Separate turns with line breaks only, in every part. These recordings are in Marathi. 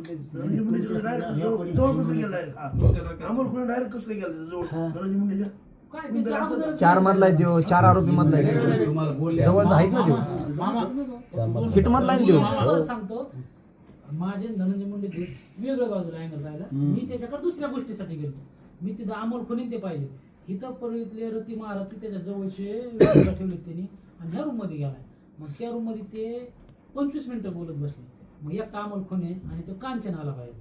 धनंजय मुंडेच्या direct जवळ जवळ कसं गेलं direct? हा. अमोल कोणी डायरेक्ट कसं गेलं? जवळ. धनंजय मुंडेच्या?
काय ते अगोदर
चार मधला आहे देव चार आरोपी मधला आहे जवळच आहेत ना देव?
मामा
हिट मधला आहे ना देव?
मला सांगतो. माझे धनंजय मुंडे केस वेगळ्या बाजूला अँगल राहिला. मी त्याच्याकडे दुसऱ्या गोष्टीसाठी गेलो. मी तिथं अमोल खुनी ते पाहिले. इथं इथले रती महाराज त्याच्या जवळचे ठेवले त्यांनी. आणि ह्या रूममध्ये गेलाय. मग त्या रूममध्ये ते पंचवीस मिनिटं बोलत बसले. मग एक अमोल खुने आणि तो कांचन आला बाहेर.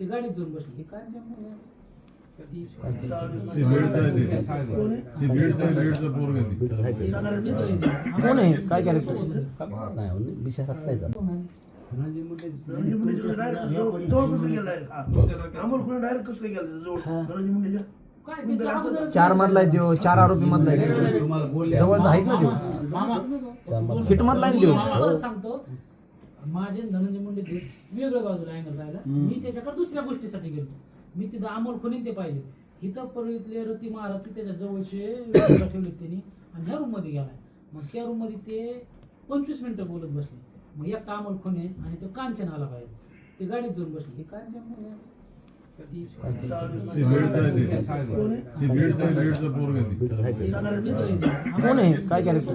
ते गाडीत जाऊन बसले. हे कांचन कोण आहे? कधी-
ते बीडचं आहे ते. ते बीडचं आहे, बीडचं पोरगं आहे ते.
कोण आहे काय कॅरेक्टर
धनंजय मुंडेच्या direct जवळ जवळ कसं गेलं direct? हा. अमोल कोणी डायरेक्ट कसं गेलं जवळ धनंजय मुंडेच्या
काय ते अगोदर
चार मधला आहे देव चार आरोपी मधला आहे जवळच आहेत ना देव?
मामा.
हिट मधला आहे ना देव?
मामा मला सांगतो माझे धनंजय मुंडे केस वेगळ्या बाजूला अँगल राहिला. मी त्याच्याकडे दुसऱ्या गोष्टीसाठी गेलो मी तिथं अमोल खुनी ते पाहिले. इथं इथले रती महाराज ते त्याच्या जवळचे ठेवले त्यांनी आणि ह्या रूममध्ये गेलाय. मग त्या रूममध्ये ते पंचवीस मिनिटं बोलत बसले. मग एक अमोल खुने आणि तो कांचन आला बाहेर. ते गाडीत जाऊन बसले. हे
ते बीडचं आहे? ते. ते बीडचं आहे, बीडचं पोरगं आहे ते.
कोण आहे? काय कॅरेक्टर